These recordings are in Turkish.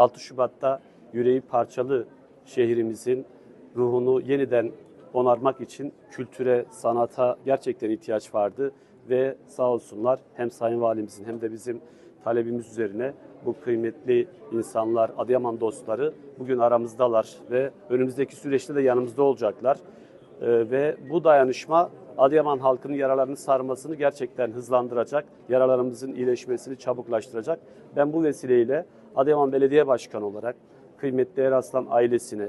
6 Şubat'ta yüreği parçalı şehrimizin ruhunu yeniden onarmak için kültüre, sanata gerçekten ihtiyaç vardı ve sağ olsunlar hem Sayın Valimizin hem de bizim talebimiz üzerine bu kıymetli insanlar, Adıyaman dostları bugün aramızdalar ve önümüzdeki süreçte de yanımızda olacaklar. Ee, ve bu dayanışma Adıyaman halkının yaralarını sarmasını gerçekten hızlandıracak, yaralarımızın iyileşmesini çabuklaştıracak. Ben bu vesileyle Adıyaman Belediye Başkanı olarak kıymetli Eraslan ailesine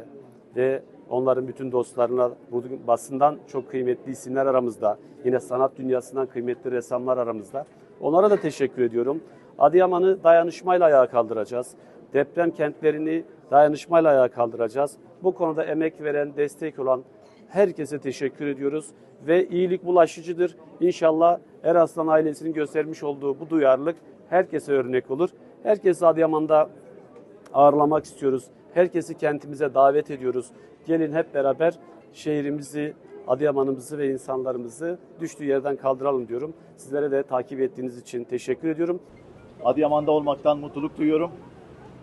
ve onların bütün dostlarına, bugün basından çok kıymetli isimler aramızda, yine sanat dünyasından kıymetli ressamlar aramızda. Onlara da teşekkür ediyorum. Adıyaman'ı dayanışmayla ayağa kaldıracağız. Deprem kentlerini dayanışmayla ayağa kaldıracağız. Bu konuda emek veren, destek olan herkese teşekkür ediyoruz ve iyilik bulaşıcıdır. İnşallah Eraslan ailesinin göstermiş olduğu bu duyarlılık herkese örnek olur. Herkesi Adıyaman'da ağırlamak istiyoruz. Herkesi kentimize davet ediyoruz. Gelin hep beraber şehrimizi, Adıyaman'ımızı ve insanlarımızı düştüğü yerden kaldıralım diyorum. Sizlere de takip ettiğiniz için teşekkür ediyorum. Adıyaman'da olmaktan mutluluk duyuyorum.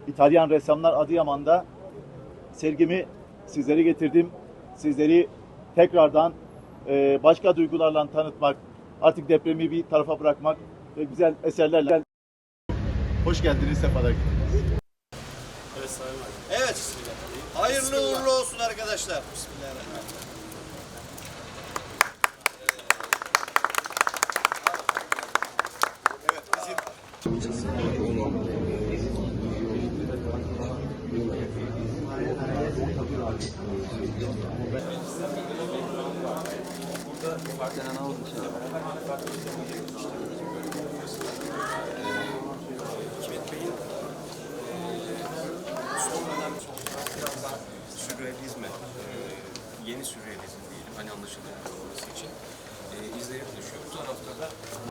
İtalyan ressamlar Adıyaman'da sergimi sizlere getirdim. Sizleri tekrardan e, başka duygularla tanıtmak, artık depremi bir tarafa bırakmak ve güzel eserlerle hoş geldiniz, sefalar getirdiniz. Evet. Hayırlı uğurlu olsun arkadaşlar. Bismillahirrahmanirrahim. Evet bizim Hikmet Bey'in son dönem biraz daha sürrealizme, e, yeni sürrealizm diyelim hani anlaşılır olması için e, izleyici düşüyor. Bu tarafta da